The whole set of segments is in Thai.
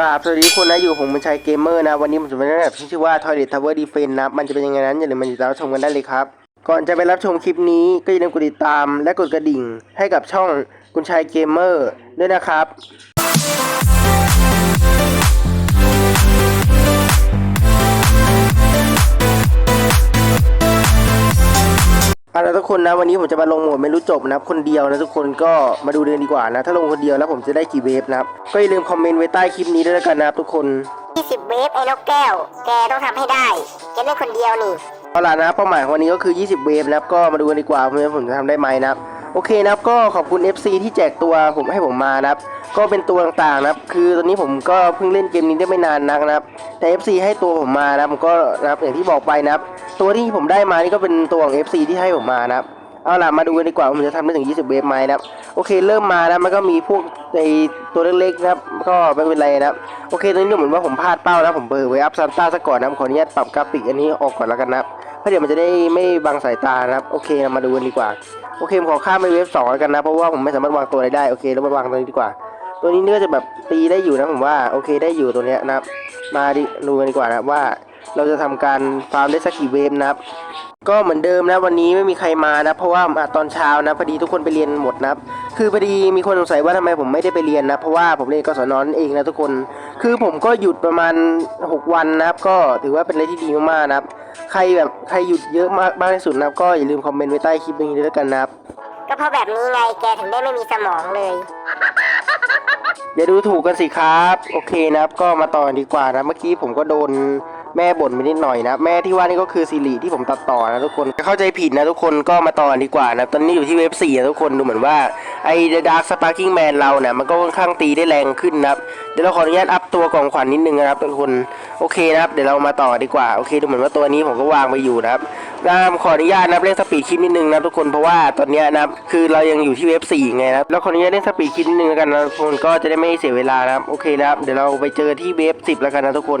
กราบสวัสดีคนนะอยู่ผมมันชัยเกมเมอร์นะ วันนี้ผมจะมาแนะนำชื่อว่า Toilet Tower Defense นะ มันจะเป็นยังไงนั้น อย่าลืมมาติดตามรับชมกันได้เลยครับ ก่อนจะไปรับชมคลิปนี้ ก็อย่าลืมกดติดตามและกดกระดิ่ง ให้กับช่องคุณชัยเกมเมอร์ด้วยนะครับ เอาละทุกคนนะวันนี้ผมจะมาลงโหมดไม่รู้จบนะครับคนเดียวนะทุกคนก็มาดูเดือนดีกว่านะถ้าลงคนเดียวแล้วผมจะได้กี่เวฟนะครับก็อย่าลืมคอมเมนต์ไว้ใต้คลิปนี้ด้วยแล้วกันนะครับทุกคน20เวฟไอ้นกแก้ว แกต้องทำให้ได้แกเล่นคนเดียวนี่ เอาล่ะนะเป้าหมายของวันนี้ก็คือ 20 เวฟนะครับก็มาดูกันดีกว่าว่าผมจะทำได้ไหมนะครับ โอเคนะครับก็ขอบคุณ FC ที่แจกตัวผมให้ผมมานะครับ ก็เป็นตัวต่างๆนะครับ คือตอนนี้ผมก็เพิ่งเล่นเกมนี้ได้ไม่นานนักนะครับ แต่ FC ให้ตัวผมมานะครับผมก็นะครับอย่างที่บอกไปนะครับ ตัวที่ผมได้มานี่ก็เป็นตัวของ FC ที่ให้ผมมานะครับเอาล่ะมาดูกันดีกว่าผมจะทำได้ถึง 20 เวฟไหมนะครับโอเคเริ่มมานะมันก็มีพวกในตัวเล็กๆนะครับก็ไม่เป็นไรนะครับโอเคตอนนี้ดูเหมือนว่าผมพลาดเป้านะผมเบอร์ไว้อัพซันต้าซะก่อนนะขออนุญาตปรับกราฟิกอันนี้ออกก่อนแล้วกันนะครับ เพราะเดี๋ยวมันจะได้ไม่บังสายตานะครับ โอเคเรามาดูกันดีกว่า โอเคผมขอข้ามไปเวฟสองแล้วกันนะ เพราะว่าผมไม่สามารถวางตัวอะไรได้ โอเคเรามาวางตัวนี้ดีกว่า ตัวนี้เนื้อจะแบบตีได้อยู่นะผมว่า โอเคได้อยู่ตัวเนี้ยนะครับ มาดิดูกันดีกว่านะว่าเราจะทำการฟาร์มได้สักกี่เวฟนะครับ ก็เหมือนเดิมนะวันนี้ไม่มีใครมานะ เพราะว่าตอนเช้านะพอดีทุกคนไปเรียนหมดนะครับ คือพอดีมีคนสงสัยว่าทำไมผมไม่ได้ไปเรียนนะ เพราะว่าผมเรียนกศนนั่นเองนะทุกคน คือผมก็หยุดประมาณ 6 วันนะครับ ก็ถือว่าเป็นอะไรที่ดีมากๆนะครับ ใครแบบใครหยุดเยอะมากมากที่สุดนะครับ ก็อย่าลืมคอมเมนต์ไว้ใต้คลิปนี้ด้วยแล้วกันนะครับ ก็เพราะแบบนี้ไงแกถึงได้ไม่มีสมองเลย อย่าดูถูกกันสิครับ โอเคนะครับ ก็มาต่อกันดีกว่านะ เมื่อกี้ผมก็โดน แม่บ่นไปนิดหน่อยนะ แม่ที่ว่านี่ก็คือซีรีที่ผมตัดต่อนะทุกคนเข้าใจผิดนะทุกคนก็มาต่อดีกว่านะ ตอนนี้อยู่ที่เว็บ4นะทุกคนดูเหมือนว่าไอ้ The Dark Sparking Man เราเนี่ยมันก็ค่อนข้างตีได้แรงขึ้นนะครับเดี๋ยวเราขออนุญาตอัพตัวกล่องขวัญนิดนึงนะครับทุกคนโอเคนะครับเดี๋ยวเรามาต่อดีกว่าโอเคดูเหมือนว่าตัวนี้ผมก็วางไปอยู่นะครับนะขออนุญาตนะครับเล่นสปีดคลิปนิดนึงนะทุกคนเพราะว่าตอนนี้นะครับคือเรายังอยู่ที่เว็บ4ไงนะครับแล้วขออนุญาตเล่นสปีดคลิปนิดนึงแล้วกันนะทุกคนก็จะได้ไม่เสียเวลานะครับโอเคนะครับเดี๋ยวเราไปเจอที่เว็บ10แล้วกันนะทุกคน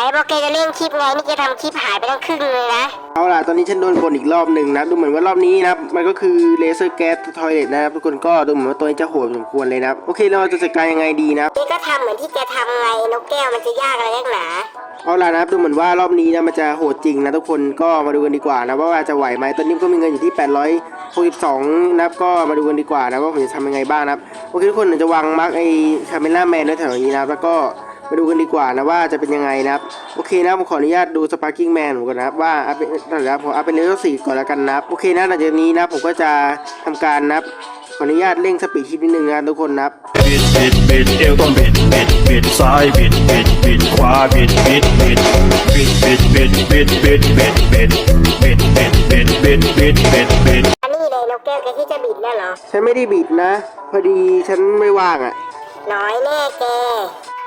ไอ้พวกแกจะเล่นคลิปไงนี่แกทำคลิปหายไปตั้งครึ่งเลยนะ เอาล่ะ ตอนนี้ฉันโดนบ่นอีกรอบหนึ่งนะ ดูเหมือนว่ารอบนี้นะครับ มันก็คือเลเซอร์แก๊สทอยเลทนะครับทุกคนก็ดูเหมือนว่าตัวนี้จะโหดพอสมควรเลยนะครับ โอเคเราจะจัดการยังไงดีนะครับนี่ก็ทำเหมือนที่แกทำไงนกแก้วมันจะยากอะไรนักหนาเอาล่ะนะครับดูเหมือนว่ารอบนี้นะมันจะโหดจริงนะทุกคนก็มาดูกันดีกว่านะว่าจะไหวไหมตอนนี้ก็มีเงินอยู่ที่ 862นะครับก็มาดูกันดีกว่านะว่าผมจะทำยังไงบ้างนะครับโอเคทุกคนเดี๋ยวจะวางมาร์กไอ้คาเมล่าแมนไว้แถวนี้นะครับแล้วก็ มาดูกันดีกว่านะว่าจะเป็นยังไงนะครับ โอเคนะผมขออนุญาตดูสปาร์กิ้งแมนผมก่อนนะครับว่าอัพเป็นนะครับผมอัพเป็นเลเวลสี่ก่อนแล้วกันนะครับโอเคนะหลังจากนี้นะผมก็จะทำการนะครับขออนุญาตเร่งสปีดคลิปนิดนึงนะทุกคนนะครับบิดบิดบิดเอวต้องบิดบิดบิดซ้ายบิดบิดบิดขวาบิดบิดบิดบิดบิดบิดบิดบิดบิดบิดบิดบิดบิดบิดบิดบิดบิดอันนี้เลยนกแก้วแกที่จะบิดแล้วเหรอฉันไม่ได้บิดนะ พอดีฉันไม่ว่างอะน้อยแน่แก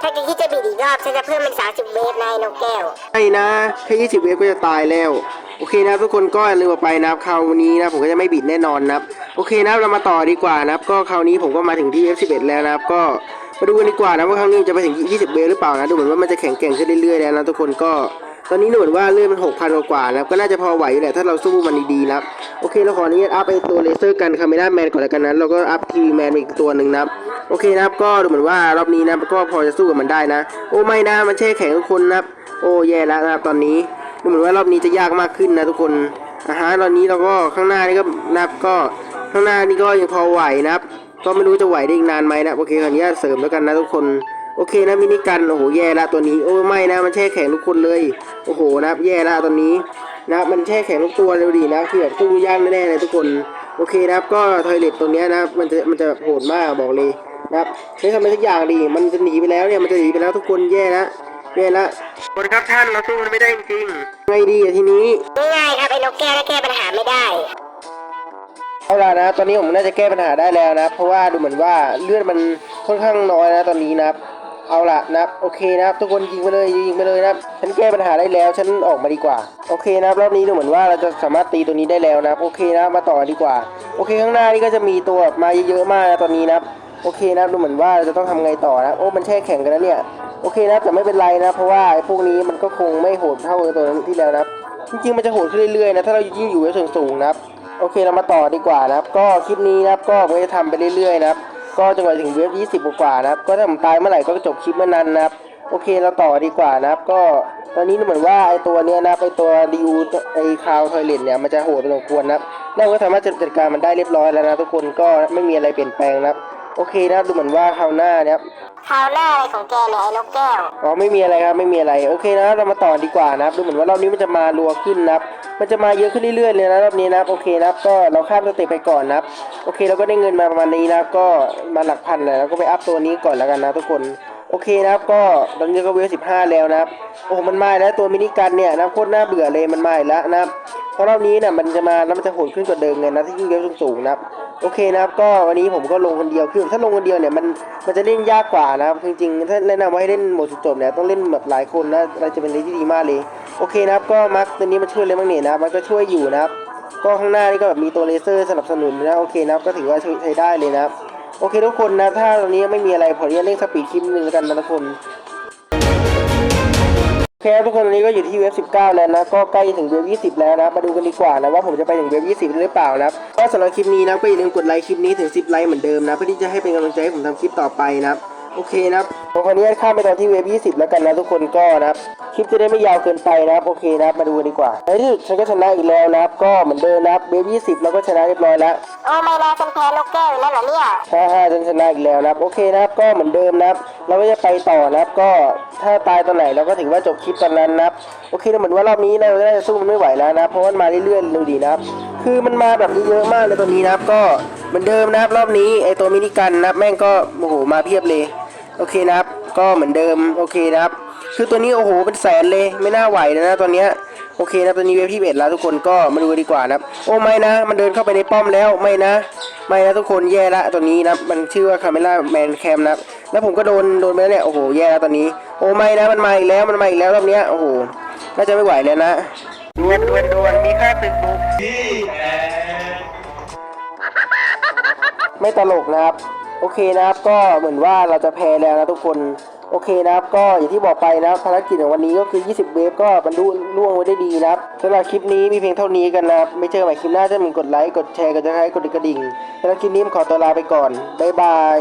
ถ้าแค่ที่จะบิดอีกรอบฉันจะเพิ่มเป็นสาสิบเวฟนายนกแก้ว ใช่นะแค่ยี่สิบเวฟก็จะตายแล้ว โอเคนะครับทุกคนก็อย่าลืมออกไปนะครับคราวนี้นะผมก็จะไม่บิดแน่นอนนะครับโอเคนะครับเรามาต่อดีกว่านะครับก็คราวนี้ผมก็มาถึงที่ F11 แล้วนะครับก็มาดูกันดีกว่านะว่าครั้งนี้จะไปถึง 20 เวฟหรือเปล่านะดูเหมือนว่ามันจะแข็งแกร่งขึ้นเรื่อยๆแล้วนะทุกคนก็ ตอนนี้ดูเหมือนว่าเลื่อนมัน6,000กว่าๆนะครับก็น่าจะพอไหวแหละถ้าเราสู้มันดีๆนะโอเคเราขออนุญาตอัพไอตัวเลเซอร์กันคาเมล่าแมนก่อนแล้วกันนะแล้วก็อัพทีแมนอีกตัวหนึ่งนะโอเคนะครับก็ดูเหมือนว่ารอบนี้นะก็พอจะสู้กับมันได้นะ โอ้ไม่นะมันแช่แข็งทุกคนนะครับโอ้แย่แล้วนะครับตอนนี้ดูเหมือนว่ารอบนี้จะยากมากขึ้นนะทุกคนอาฮะตอนนี้เราก็ข้างหน้านี่ก็นับก็ข้างหน้านี่ก็ยังพอไหวนะครับก็ไม่รู้จะไหวได้อีกนานไหมนะโอเคขออนุญาตเสริมแล้วกันนะทุกคน โอเคนะมินิกันโอ้โหแย่ละตัวนี้โอ้ไม่นะมันแช่แข็งทุกคนเลยโอ้โหนะครับแย่ละตอนนี้นะครับมันแช่แข็งทุกตัวเลยดีนะคือแบบสู้ยากแน่ๆเลยทุกคนโอเคนะครับก็ทอยเลตตัวเนี้ยนะครับมันจะมันจะแบบโหดมากบอกเลยนะครับไม่ทำอะไรสักอย่างดีมันจะหนีไปแล้วเนี่ยมันจะหนีไปแล้วทุกคนแย่ละแย่ละสวัสดีครับท่านเราสู้มันไม่ได้จริงๆไงดีอะทีนี้ง่ายๆครับไอ้นกแก้วถ้าแก้ปัญหาไม่ได้เอาล่ะนะตอนนี้ผมน่าจะแก้ปัญหาได้แล้วนะ เพราะว่าดูเหมือนว่าเลือดมันค่อนข้างน้อยนะตอนนี้นะครับ เอาละนะครับโอเคนะครับทุกคนยิงไปเลยยิงไปเลยนะครับฉันแก้ปัญหาได้แล้วฉันออกมาดีกว่า โอเคนะครับรอบนี้ดูเหมือนว่าเราจะสามารถตีตัวนี้ได้แล้วนะครับโอเคนับมาต่อดีกว่า โอเคข้างหน้านี่ก็จะมีตัวมาเยอะๆมากนะตอนนี้นะครับโอเคนะครับดูเหมือนว่าเราจะต้องทำไงต่อนะโอ้มันแช่แข็งกันแล้วเนี่ยโอเคนับแต่ไม่เป็นไรนะเพราะว่าไอ้พวกนี้มันก็คงไม่โหดเท่าตัวนั้นที่แล้วนะครับจริงๆมันจะโหดขึ้นเรื่อยๆนะถ้าเรายิ่งอยู่ไว้สูงนะครับโอเคเรามาต่อดีกว่านะครับ ก็คลิปนี้นะครับก็ผมจะทำไปเรื่อยๆนะครับ ก็จนกว่าถึงเวฟ20กว่านะครับ ก็ถ้าผมตายเมื่อไหร่ก็จบคลิปเมื่อนั้นนะครับ โอเคเราต่อดีกว่านะครับ ก็ตอนนี้เหมือนว่าไอตัวเนี้ยนะไอตัวดิวไอคาวทอยเลนเนี่ยมันจะโหดพอสมควรนะครับเราก็สามารถจัดการมันได้เรียบร้อยแล้วนะทุกคนก็ไม่มีอะไรเปลี่ยนแปลงนะครับ โอเคนะครับดูเหมือนว่าคราวหน้านะครับคราวหน้าอะไรของแกเนี่ยไอ้นกแก้ว อ๋อไม่มีอะไรครับไม่มีอะไรโอเคนะครับเรามาต่อดีกว่านะครับดูเหมือนว่ารอบนี้มันจะมารัวขึ้นนะครับมันจะมาเยอะขึ้นเรื่อยๆเลยนะรอบนี้นะครับโอเคนะครับก็เราข้ามสเต็ปไปก่อนนะครับโอเคเราก็ได้เงินมาประมาณนี้นะครับก็มาหลักพันเลยแล้วก็ไปอัพตัวนี้ก่อนแล้วกันนะทุกคนโอเคนะครับก็ตอนนี้ก็เวลสิบห้าแล้วนะครับโอ้โหมันมาอีกแล้วตัวมินิกันเนี่ยนะโคตรน่าเบื่อเลยมันมาอีกแล้วนะครับ เพราะรอบนี้เนี่ยมันจะมาแล้วมันจะโหดขึ้นกว่าเดิมไงนะที่ยิ่งเวลสูงๆนะครับโอเคนะครับก็วันนี้ผมก็ลงคนเดียวคือถ้าลงคนเดียวเนี่ยมันมันจะเล่นยากกว่านะครับจริงๆถ้าแนะนำว่าให้เล่นหมดจุดจบเนี่ยต้องเล่นแบบหลายคนนะเราจะเป็นอะไรที่ดีมากเลยโอเคนะครับก็มาร์คตัวนี้มาช่วยเลยบ้างเนี่ยนะมันก็ช่วยอยู่นะครับก็ข้างหน้านี่ก็แบบมีตัวเลเซอร์สนับสนุนนะโอเคนะครับก็ถือว่าใช้ได้เลยนะครับโอเคทุกคนนะถ้าตอนนี้ไม่มีอะไรผมจะเล่นสปีดคลิปนึงแล้วกันนะทุกคน โอเคครับทุกคนวันนี้ก็อยู่ที่เว็บ 19 แล้วนะ ก็ใกล้ถึงเว็บ 20 แล้วนะ มาดูกันดีกว่านะ ว่าผมจะไปถึงเว็บ 20 หรือเปล่านะครับก็สำหรับคลิปนี้นะก็อย่าลืมกดไลค์คลิปนี้ถึง 10 ไลค์เหมือนเดิมนะ เพื่อที่จะให้เป็นกำลังใจให้ผมทำคลิปต่อไปนะครับโอเคนะครับผมคนนี้ข้ามไปตอนที่เว็บ 20 แล้วกันนะทุกคนก็นะครับคลิปจะได้ไม่ยาวเกินไปนะครับโอเคนะครับมาดูกันดีกว่าในที่สุดฉันก็ชนะอีกแล้วนะครับก็เหมือนเดิมนะครับเว็บ 20 แล้วก็ชนะเรียบร้อยแล้วโอ้ไม่น่าฉันแพ้นกแก้วอยู่แล้วเหรอเนี่ยห้าห้าจนชนะอีกแล้วนะครับโอเคนะครับก็เหมือนเดิมนะครับ เราก็จะไปต่อนะครับก็ถ้าตายตอนไหนเราก็ถือว่าจบคลิปตอนนั้นนะครับโอเคนะเหมือนว่ารอบนี้เราได้สู้มันไม่ไหวแล้วนะเพราะมันมาเรื่อยๆดูดีนะครับ คือมันมาแบบนี้เยอะมากเลยตัวนี้นะครับ ก็เหมือนเดิมนะครับ รอบนี้ไอตัวมินิกันนะครับแม่งก็โอ้โหมาเพียบเลยโอเคนะครับ ก็เหมือนเดิมโอเคนะครับ คือตัวนี้โอ้โหเป็นแสนเลยไม่น่าไหวนะนะตัวเนี้ยโอเคนะตัวนี้เว็บที่เบ็ดแล้วทุกคนก็มาดูดีกว่านะครับโอ้ไม่นะ มันเดินเข้าไปในป้อมแล้วไม่นะ ไม่นะทุกคนแย่ละตัวนี้นะมันชื่อว่าคาเมล่าแมนแคมนะครับ แล้วผมก็โดนโดนไปแล้วเนี่ยโอ้โหแย่แล้วตอนนี้ โอ้ไม่นะมันมาอีกแล้วมันมาอีกแล้วรอบเนี้ยโอ้โหน่าจะไม่ไหวแล้วนะดวนดวนดวนมีค่าตึกบุกไม่ตลกนะครับ โอเคนะครับก็เหมือนว่าเราจะแพ้แล้วนะทุกคนโอเคนะครับก็อย่างที่บอกไปนะครับภารกิจของวันนี้ก็คือ 20 เวฟก็บรรลุล่วงไว้ได้ดีนะครับสำหรับคลิปนี้มีเพียงเท่านี้กันนะครับไม่เจอกันใหม่คลิปหน้าจะมีกดไลค์กดแชร์กดติดตามกดกระดิ่งสำหรับคลิปนี้ผมขอตัวลาไปก่อนบ๊ายบาย